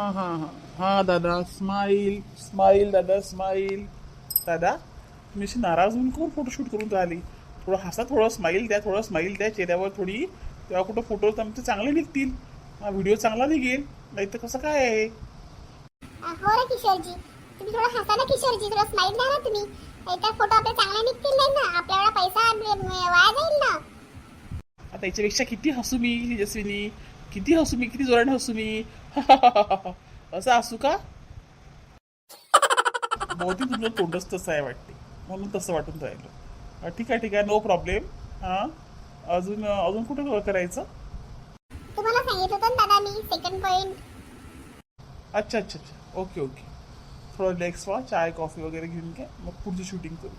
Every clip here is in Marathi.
हा हा हा. दादा. स्माईल स्माईल दादा. स्माईल दादा तुम्ही अशी नाराज होऊन कोण फोटोशूट करून राहिली? थोडं हसा थोडं स्माईल द्या थोडं स्माईल द्या. चेहऱ्यावर थोडी तेव्हा कुठं फोटो तुमचे चांगले निघतील. व्हिडिओ चांगला निघेल. नाही तर कसं काय आहे? हो रे किशोरजी. तुम्ही थोडं हसा ना किशोरजी. थोडं स्माईल द्या ना तुम्ही. एकदा फोटो आपले चांगले निघतील नाही ना. आपल्याला पैसा आपले- म- वाया जाईल ना. आता याच्यापेक्षा किती हसू मी तेजस्विनी. किती हसू मी किती जोराने हसू मी. असं असू का? बहुतेक तुमचं तोंडच तसं आहे वाटते. म्हणून तसं वाटून राहिलं. ठीक आहे ठीक आहे. नो प्रॉब्लेम हां? अजून अजून कुठे करायचं? तुम्हाला सांगितलं होतं दादा मी सेकंड पॉइंट अच्छा अच्छा अच्छा. ओके ओके थोडं रिलॅक्स व्हा. चाय कॉफी वगैरे घेऊन घ्या. मग पुढची शूटिंग करू.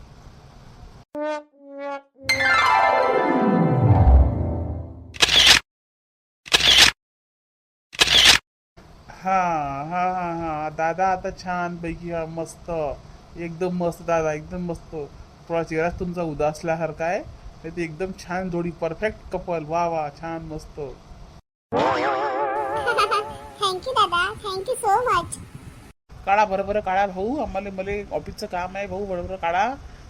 हा हा हा हा. दादा आता छान पैकी हा मस्त एकदम मस्त दादा एकदम मस्त. थोडा चेहरा तुमचा उदासल्यासारखा आहे. नाही ते एकदम छान जोडी परफेक्ट कपल वा वा छान मस्त. थँक्यू दादा. थँक्यू सो मच काढा बरं बरं काढा भाऊ. आम्हाला मला ऑफिसचं काम आहे भाऊ. बरोबर काढा.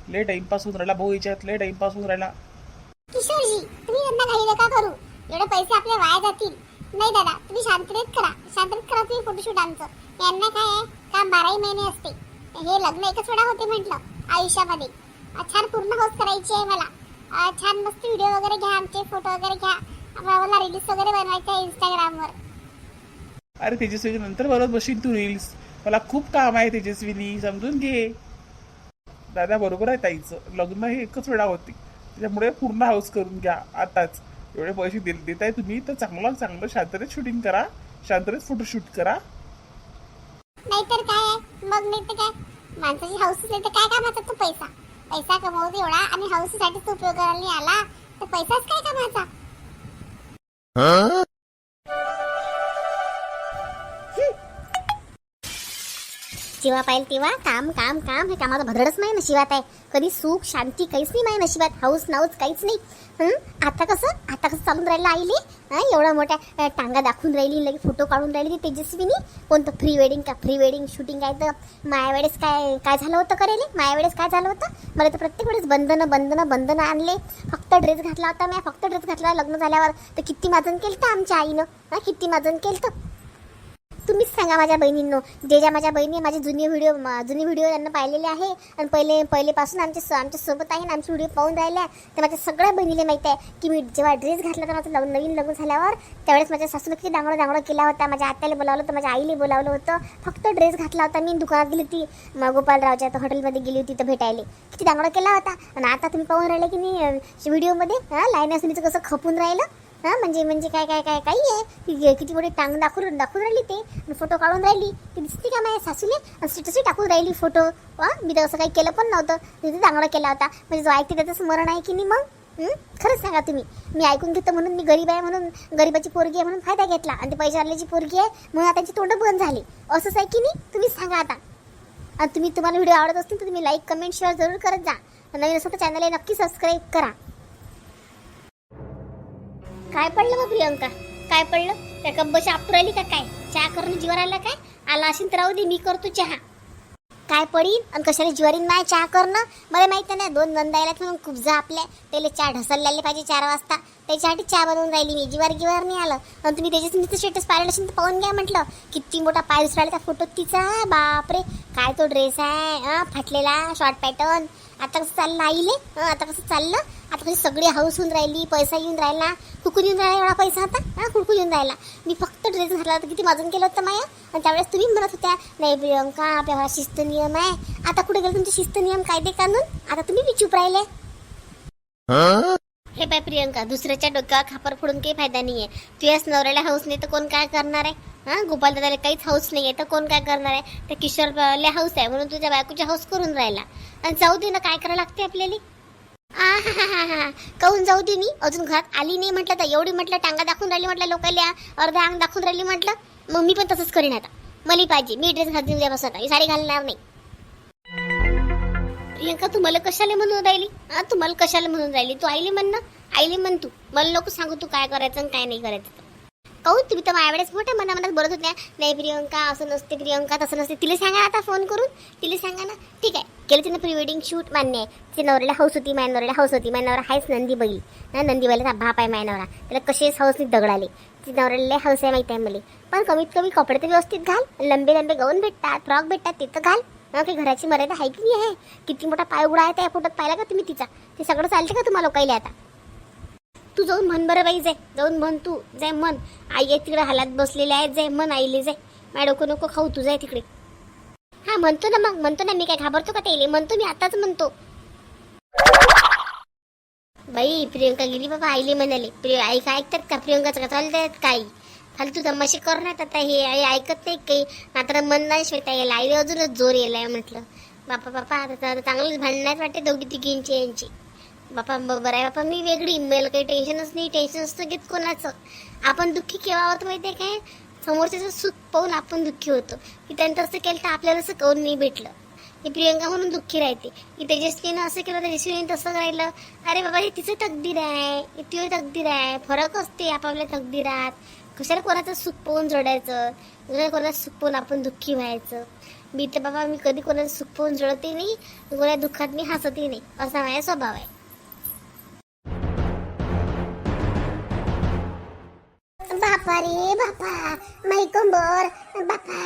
लय टाइमपास होऊन राहिला भाऊ याच्यात. लय टाइमपास होऊन राहिला. किशोरजी तुम्ही त्यांना घाई नका करू? एवढे पैसे आपले वाया जातील. नाही दादा तुम्ही शांततेत करा. शांततेत करा तुम्ही फोटोशूट आमचं. यांना काय आहे का बाराही महिने असते. हे लग्न एकच वेळा होते म्हटलं आयुष्यामध्ये. छान पूर्ण हौस करायची आहे मला. छान मस्त व्हिडिओ वगैरे घ्या आमचे फोटो वगैरे घ्या. मला रील्स वगैरे बनवायचं आहे इंस्टाग्रामवर अरे तेजस्वी नंतर बरोबर बशील तू रील्स मला खूप काम आहे तेजस्वीनी. समजून घे. दादा बरोबर आहे ताईचं. लग्न हे एकच वेळा होते. त्याच्यामुळे पूर्ण हाऊस करून घ्या आताच. एवढे पैसे दे देताय तुम्ही तर चांगलं चांगलं शांततेत शूटिंग करा. शांततेत फोटोशूट करा. नाहीतर काय आहे? मग नाही तर काय? माणसाची हौस असेल तर काय कामाचा तो पैसा? पैसा कमवतो एवढा आणि हौसीसाठीच तो उपयोगाला नाही आला तर पैसाच काय कामाचा? जेव्हा पाहिजे तेव्हा? काम काम काम हे कामाचं भदडच नाही नशिबात आहे. कधी सुख शांती काहीच नाही माझ्या नशिबात. हाऊस नाऊस काहीच नाही. आता कसं? आता कसं चालून राहिलं आईले? एवढा मोठ्या टांगा दाखवून राहिली लगे फोटो काढून राहिली ती तेजस्वीनी. कोणतं प्री वेडिंग का प्री वेडिंग शूटिंग काय तर? माया वेळेस काय काय झालं होतं करेले? माया वेळेस काय झालं होतं? मला तर प्रत्येक वेळेस बंधनं बंधनं बंधनं आणले. फक्त ड्रेस घातला होता मी. फक्त ड्रेस घातला लग्न झाल्यावर. तर किती माजन केलं तर आमच्या आईनं? हा? किती माजन केलं तर तुम्हीच सांगा माझ्या बहिणींनो. जे ज्या माझ्या बहिणी माझे जुने व्हिडिओ जुने व्हिडिओ त्यांना पाहिलेले आहे. आणि पहिले पहिलेपासून आमच्या स- आमच्यासोबत आहे ना आमचे व्हिडिओ पाहून राहिल्या तर माझ्या सगळ्या बहिणीला माहिती आहे की मी जेव्हा ड्रेस घातला तर माझं लग्न नवीन लग्न झाल्यावर त्यावेळेस माझ्या सासूला किती डांगडं डांगडं केला होता. माझ्या आत्याला बोलावलं होतं माझ्या आईला बोलावलं होतं. फक्त ड्रेस घातला होता. मी दुकानात गेली होती मग गोपालरावच्या हॉटेलमध्ये गेली होती तर भेटायला. किती डांगडं केला होता. आणि आता तुम्ही पाहून राहिले की नाही व्हिडिओमध्ये हां लाईन सुनीचं कसं खपून राहिलं. हां म्हणजे म्हणजे काय काय काय काही आहे. ती किती मोठी टांग दाखवून दाखवून राहिली ते. आणि फोटो काढून राहिली. ती दिसते का माझ्या सासूने स्टेटसही टाकून राहिली फोटो वा मी तर असं काही केलं पण नव्हतं. तिथे चांगला केला होता. म्हणजे जो ऐकते त्याचं स्मरण आहे की नाही मग? खरंच सांगा तुम्ही. मी ऐकून घेतो म्हणून मी गरीब आहे म्हणून गरीबाची पोरगी आहे म्हणून फायदा घेतला. आणि ते पैशावाल्याची पोरगी आहे म्हणून आता त्यांची तोंड बंद झाली. असंच आहे की नाही? तुम्ही सांगा आता. आणि तुम्ही तुम्हाला व्हिडिओ आवडत असतील तर तुम्ही लाईक कमेंट शेअर जरूर करत जा. नवीन असं तर चॅनलला नक्की सबस्क्राईब करा. काय पडलं मग प्रियंका? काय पडलं? त्या कब्बशी आपटू राहिली का काय? चहा करून जीवर आला काय? आला असेल तर राहू दे मी करतो चहा. काय पडीन? आणि कशाला ज्वारीन माय चहा करणं? मला माहिती नाही दोन नंदायला म्हणून खूप जा आपल्या त्याला चहा ढसललेले पाहिजे चार वाजता. त्याच्यासाठी चहा बनवून राहिली मी जिवार गिवार नाही आलं. आणि तुम्ही त्याच्याच स्टेटस पाहिलं असेल तर पाहून घ्या म्हटलं. किती मोठा पाय दिसला त्या फोटोत तिचा? बापरे! काय तो ड्रेस आहे हां फाटलेला शॉर्ट पॅटर्न आता कसं चाललं आईले? आता कसं चाललं? आता कशी सगळी हाऊस होऊन राहिली पैसा येऊन राहिला कुकून येऊन राहिला एवढा पैसा आता? हा कुडकून येऊन राहिला. मी फक्त ड्रेस घातला होता किती वाजून केलं होतं माया? आणि त्यावेळेस तुम्ही म्हणत होत्या नाही प्रियंका आपल्या शिस्त नियम आहे. आता कुठे गेलं तुमचे शिस्त नियम कायदे कानून? आता तुम्ही बी चूप राहिले. हे बाय प्रियंका दुसऱ्याच्या डोक्यावर खापर फोडून काही फायदा नाही आहे तुझ्याच नवऱ्याला हाऊस नाही तर कोण काय करणार आहे? हा गोपाल दादाला काहीच हाऊस नाहीये तर कोण काय करणार आहे? तर किशोरला हाऊस आहे म्हणून तुझ्या बायकोच्या हाऊस करून राहिला. आणि जाऊ दे ना काय करावं लागते आपल्याला? आहाहाहा. काहून जाऊ दे मी अजून घरात आली नाही म्हटलं तर एवढी म्हटलं टांगा दाखवून राहिली म्हटलं लोकांना अर्धा अंग दाखवून राहिली म्हटलं मग मी पण तसंच करीन आता. मला पाहिजे मी ड्रेस घालते उद्या बसत ही साडी घालणार नाही. प्रियंका तू मला कशाला म्हणून राहिली? हा तू मला कशाला म्हणून राहिली? तू आईली म्हण ना आईली म्हण तू. मला नको सांगू तू काय करायचं आणि काय नाही करायचं. काहून तुम्ही तर माझ्यावेळेस मोठ्या मना मनात बोलत होत्या नाही प्रियंका असं नसते प्रियंका तसं नसते. तिला सांगा आता फोन करून. तिला सांगा ना. ठीक आहे. केलं तिनं प्री वेडिंग शूट मान्य आहे. तिच्या नवऱ्याला हौस होती माझ्या नवऱ्याला हौस होती. माझ्या नवरा हायच नंदी बैल ना नंदी बैलाचा बाप आहे माझ्या नवरा. त्याला कसेच हौसनी दगडाले तिच्या नवऱ्याला हौस आहे माहिती आहे मला. पण कमीत कमी कपडे तर व्यवस्थित घाल. लंबे लंबे गाऊन भेटतात फ्रॉक भेटतात ते तर घाल. मग काही घराची मर्यादा आहे की नाही आहे? किती मोठा पाय उघडा आहे त्या फोटोत पाहिला का तुम्ही तिचा? ते सगळं चालते का तुम्हाला लोकायला आता? तू जाऊन म्हण बरं बाई जाय. जाऊन म्हण तू जाय म्हण. आई आहे तिकडे हालात बसलेले आहेत जाय म्हण आईले जाय. माय डोकं नको खाऊ तू जाय तिकडे. हा म्हणतो ना मग म्हणतो ना मी काय घाबरतो का त्याले? म्हणतो मी आताच म्हणतो. बाई प्रियंका गेली बाबा आईले म्हणाले. प्रिय आई काय ऐकतात का? प्रियंकाचं का चालतात काही? फालतू तमाशे ना आता हे आई ऐकत नाही काही. मात्र मन नाही श्वेता यायला. आईला अजूनच जोर यायला म्हटलं. बापा बापा आता चांगलंच भांडणार वाटते दोघी तिघींची यांची. बापा ब- बरं आहे बापा मी वेगळी. मला काही टेन्शनच नाही. टेन्शन असतं घेत कोणाचं. आपण दुःखी केव्हा होतं माहिती आहे काय? समोरच्याचं सुख पाहून आपण दुःखी होतो. की त्यांनी तसं केलं तर आपल्याला असं कौन नाही भेटलं? ही प्रियंका म्हणून दुःखी राहते. की तेजस्वीनं असं केलं तेजस्वीने तसं राहिलं. अरे बाबा हे तिचं तकदीर आहे. हे तकदीर आहे. फरक असते आपापल्या तकदीरात. कशाला कोणाचं सुख पाहून जोडायचं? कशाला कोणाचं सुख पाहून आपण दुःखी व्हायचं? मी तर बाबा मी कधी कोणाचं सुख पाहून जोडते नाही. कोणा दुःखात मी हसतही नाही. असा माझा स्वभाव आहे. अरे बापा माई कंबर. बापा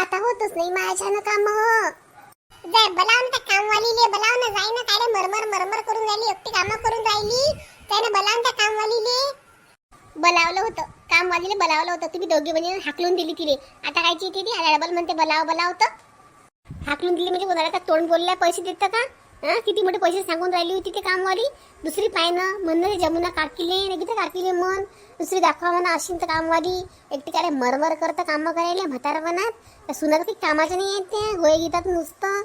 आता होतच नाही माझ्यानं काम. जाय बलाव ना त्या कामवालीले बलाव ना जाय ना काय मरमर मरमर करून राहिली एकटी काम करून राहिली. त्याने बलाव त्या कामवालीले. बोलावलं होतं कामवालीला बोलावलं होतं. तुम्ही दोघी बहिणी हाकलून दिली तिले. आता काय चिठी ती? डबल म्हणते बोलाव बोलावतं हाकलून दिली म्हणजे कोणाला का तोंड बोलल्या पैसे देतं का? हा किती मोठे पैसे सांगून राहिली होती ते कामवाली? दुसरी पायनं म्हणणं जमुना काकीले नाही तर काकीले मन दुसरी दाखवा म्हणा अशी तर कामवाली. एकटी काय मरमर करतं कामं करायला म्हातारपणात सुनात काही कामाच्या नाही आहेत त्या गोळे घेतात नुसतं.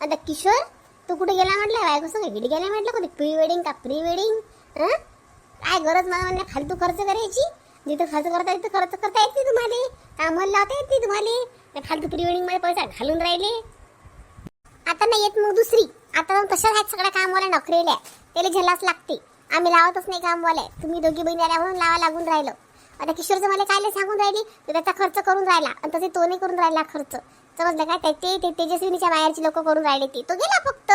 आता किशोर तू कुठे गेला म्हटलं? बायको संग हिडी गेला म्हटलं? कुठे प्री वेडिंग का प्री वेडिंग? काय गरज मला म्हणलं फालतू खर्च करायची? जिथं खर्च करता तिथं खर्च करता येते तुम्हाला. कामाला लावता येते तुम्हाला. त्या फालतू प्री वेडिंगमध्ये पैसा घालून राहिले. आता नाही येत मग दुसरी. आता जाऊन तशाच आहेत सगळ्या कामवाल्या नोकरील्या त्याला झेलाच लागते. आम्ही लावतच नाही कामवाले. तुम्ही दोघी बहिणी आल्या म्हणून लावा लागून राहिलो. आता किशोरचं मला काय सांगून राहिली? तर त्याचा खर्च करून राहिला. आणि तसे तो नाही करून राहिला खर्च. समजलं काय ते- ते ते तेजस्विनीच्या बाहेरची लोक करून राहिले ते. तो गेला फक्त.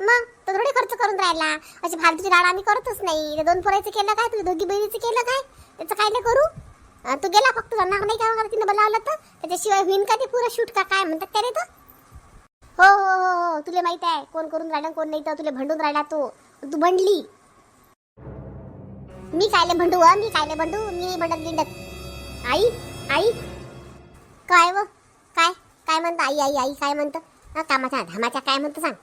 मग? तो थोडे खर्च करून राहिला. असे फालतूचे राड आम्ही करतच नाही. ते दोन पोरायचं केलं काय? तुम्ही दोघी बहिणीचं केलं काय? त्याचं काय नाही करू? तो गेला फक्त. जाणार नाही काय तिने बोलावलं तर? त्याच्याशिवाय होईन का ते पुरं शूट का काय? म्हणतात त्याने तर. हो हो हो हो. तुला माहीत आहे कोण करून राहिला कोण नाही तर तुला भंडून राहिला तू. तू भंडली. मी कायले भंडू मी कायले भंडू मी नाही भंडत गिंडत आई आई. काय व? काय? काय म्हणतं आई आई आई? काय म्हणतं? हा कामाच्या धामाच्या काय म्हणतं सांग.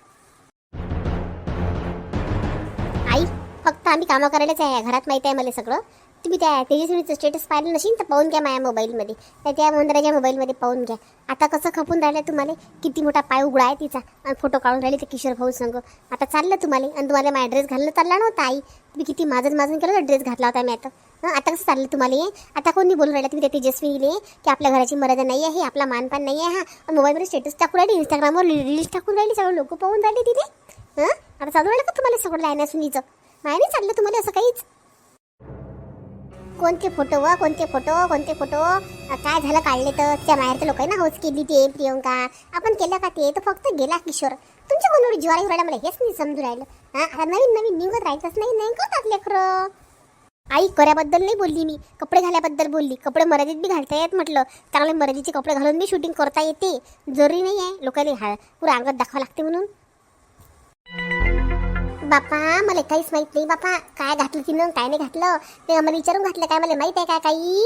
आई फक्त आम्ही कामं करायलाच आहे घरात माहिती आहे मला सगळं. तुम्ही त्या तेजस्वीचं स्टेटस पाहिलं नसेल तर पाहून घ्या माझ्या मोबाईलमध्ये त्या त्या मंदिराच्या मोबाईलमध्ये पाहून घ्या. आता कसं खपून राहिलं तुम्हाला? किती मोठा पाय उघडा आहे तिचा. आणि फोटो काढून राहिले ते किशोर भाऊ संग. आता चाललं तुम्हाला. आणि तुम्हाला माझा ड्रेस घालणं चालला नव्हता आई. तुम्ही किती माझं माझं केलं ड्रेस घातला होता मी आता. हां आता कसं चाललं तुम्हाला? हे आता कोणी बोलून राहिलं तुम्ही त्या तेजस्वीने की आपल्या घराची मर्यादा नाही आहे आपला मानपान नाही आहे हा. मोबाईलवर मोबाईलमध्ये स्टेटस टाकून राहिली इंस्टाग्रामवर रील्स टाकून राहिली सगळं लोक पाहून राहिले तिथे. हां आता चालू राहिलं का तुम्हाला सगळं लायना सुनीचं नाही चाललं तुम्हाला असं काहीच. कोणते फोटो व कोणते फोटो कोणते फोटो? काय झालं काढले तर? त्या बाहेरचे लोक ना हौस केली ते प्रियंका. आपण केलं का ते? तर फक्त गेला किशोर. तुमच्या कोण ज्वारी राहिला मला हेच नाही समजून राहिलं. हा आता नवीन नवीन निघत राहायचंच नाही नाही करतात लेकरं आई कराबद्दल नाही बोलली मी. कपडे घाल्याबद्दल बोलली. कपडे मर्यादित बी घालता येत म्हटलं. चांगले मर्यादेचे कपडे घालून बी शूटिंग करता येते. जरुरी नाही आहे. लोकांनी हा पुरा अंगात दाखवा लागते म्हणून. बापा मला काहीच माहीत नाही बापा काय घातलं तिनं काय नाही घातलं. ते आम्हाला विचारून घातलं काय मला माहीत आहे काय काही?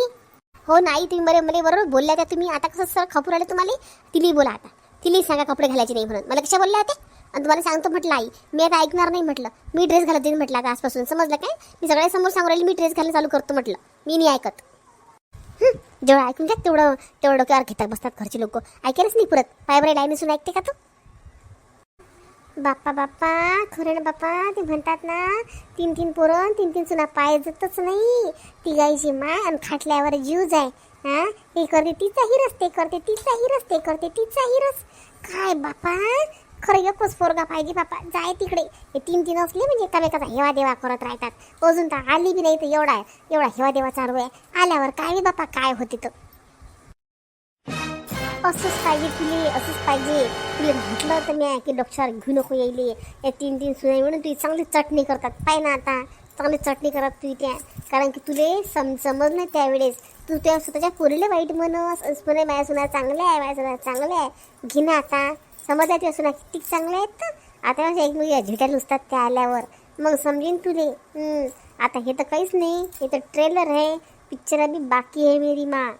हो नाही तुम्ही बरे मला बरोबर बोलल्या त्या तुम्ही. आता कसं सर खपूर आले तुम्हाला? तिलीही बोला आता. तिला सांगा कपडे घालायचे नाही म्हणून. मला कशा बोलल्या होते आणि तुम्हाला सांगतो म्हटलं आई मी आता ऐकणार नाही म्हटलं. मी ड्रेस घालत देईन म्हटलं का आजपासून. समजलं काय? मी सगळ्या समोर सांगू राहिली मी ड्रेस घालणं चालू करतो म्हटलं. मी नाही ऐकत. जेवढं ऐकून घ्या तेवढं तेवढं डोक्यावर घेतात बसतात घरचे लोक. ऐकायलाच नाही पुरत. पाय डायनेसून ऐकते का तू? बाप्पा बाप्पा खरं ना बाप्पा ते म्हणतात ना तीन तीन पोरं तीन तीन सुना पाय जातच नाही. ती गायची माय आणि खाटल्यावर जीव जाय. हा? हे करते तिचा हिरस ते करते तिचा हिरस ते करते तिचा हिरस काय बाप्पा? खरं एकच पोरगा पाहिजे बाप्पा. जाय तिकडे. हे तीन तीन असले म्हणजे एकामेकाचा हेवा देवा करत राहतात. अजून तर आली बी नाही तर एवढा एवढा हेवा देवा चालू आहे. आल्यावर काय बाप्पा काय होते तर. असंच पाहिजे तुले असंच पाहिजे. तुले म्हटलं तर मी की डॉक्टर घेऊ नको येईले या तीन तीन सुनाई म्हणून तुझी चांगली चटणी करतात. पाय ना आता. चांगली चटणी करत तू त्या. कारण की तुले सम समज नाही त्यावेळेस. तू त्या स्वतःच्या पोरीला वाईट म्हणस असं म्हणे माझ्या सुना चांगल्या आहे माझ्या सुना चांगल्या आहे. घे ना आता. समज आहे तुझ्या सुना किती चांगल्या आहेत तर? आता माझ्या एक मुली झिट्या नुसतात त्या आल्यावर. मग समजेन तुले. आता हे तर काहीच नाही. हे तर ट्रेलर आहे. पिक्चर अभी बाकी आहे मेरी माँ.